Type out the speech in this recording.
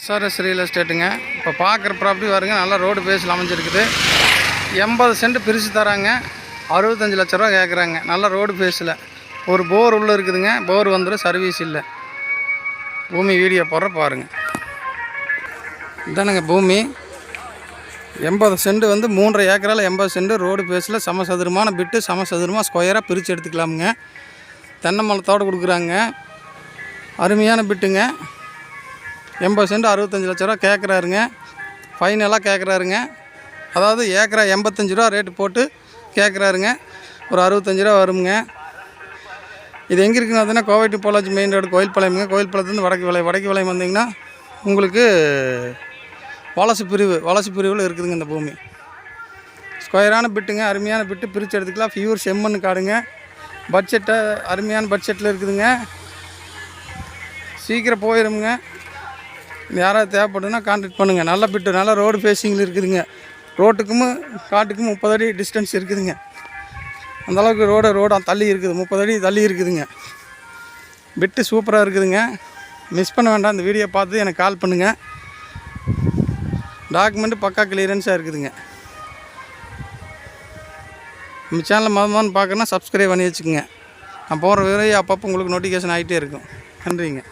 SRS real எஸ்டேட்டுங்க இப்போ பார்க்குற property பாருங்க நல்லா ரோடு பேஸில் அமைஞ்சிருக்குது. எண்பது சென்ட் பிரித்து தராங்க. அறுபத்தஞ்சு லட்ச ரூபா கேட்குறாங்க நல்லா ரோடு பேஸில் ஒரு போர் உள்ளே இருக்குதுங்க. போர் வந்துடும் சர்வீஸ் இல்லை. பூமி வீடியோ போடுற பாருங்கள் இதானுங்க பூமி. எண்பது சென்ட் வந்து மூன்றரை ஏக்கரால் எண்பது சென்ட் ரோடு பேஸில் சமசதுரமான பிட்டு சமசதுரமாக ஸ்கொயராக பிரித்து எடுத்துக்கலாமுங்க. தென்னை மரத்தோடு கொடுக்குறாங்க. அருமையான பிட்டுங்க எண்பது சென்ட் அறுபத்தஞ்சு லட்ச ரூபா கேட்குறாருங்க. ஃபைனலாக கேட்குறாருங்க. அதாவது ஏக்கரா எண்பத்தஞ்சு ரூபா ரேட்டு போட்டு கேட்குறாருங்க. ஒரு அறுபத்தஞ்சு ரூபா வருங்க. இது எங்கே இருக்குன்னு பார்த்தீங்கன்னா கோவைட்டு மெயின் ரோடு கோயில் பாளையம்ங்க கோயில் பாளையத்துலேருந்து வடக்கு விலை வடக்கு விலையம் வந்தீங்கன்னா உங்களுக்கு வலசு பிரிவு வலசு பிரிவில் இருக்குதுங்க இந்த பூமி. ஸ்கொயரான பிட்டுங்க அருமையான பிட்டு. பிரித்து எடுத்துக்கலாம். ஃபியூர் செம்மண் காடுங்க. பட்ஜெட்டை அருமையான பட்ஜெட்டில் இருக்குதுங்க. சீக்கிரம் போயிருமுங்க. யாராவது தேவைப்படுதுன்னா கான்டாக்ட் பண்ணுங்கள் நல்ல பிட்டு நல்ல ரோடு ஃபேஸிங்கில் இருக்குதுங்க. ரோட்டுக்கும் காட்டுக்கும் முப்பது அடி டிஸ்டன்ஸ் இருக்குதுங்க. அந்தளவுக்கு ரோடு தள்ளி இருக்குது. முப்பது அடி தள்ளி இருக்குதுங்க. பிட்டு சூப்பராக இருக்குதுங்க. மிஸ் பண்ண வேண்டாம். இந்த வீடியோ பார்த்து எனக்கு கால் பண்ணுங்கள் டாக்குமெண்ட்டு பக்கா கிளியரன்ஸாக இருக்குதுங்க. நம்ம சேனலில் மொதல் பார்க்குறேன்னா பார்க்கணுன்னா சப்ஸ்கிரைப் பண்ணி வச்சுக்கோங்க. நான் போகிற விவரம் அப்பப்போ உங்களுக்கு நோட்டிஃபிகேஷன் ஆகிட்டே இருக்கும். நன்றிங்க.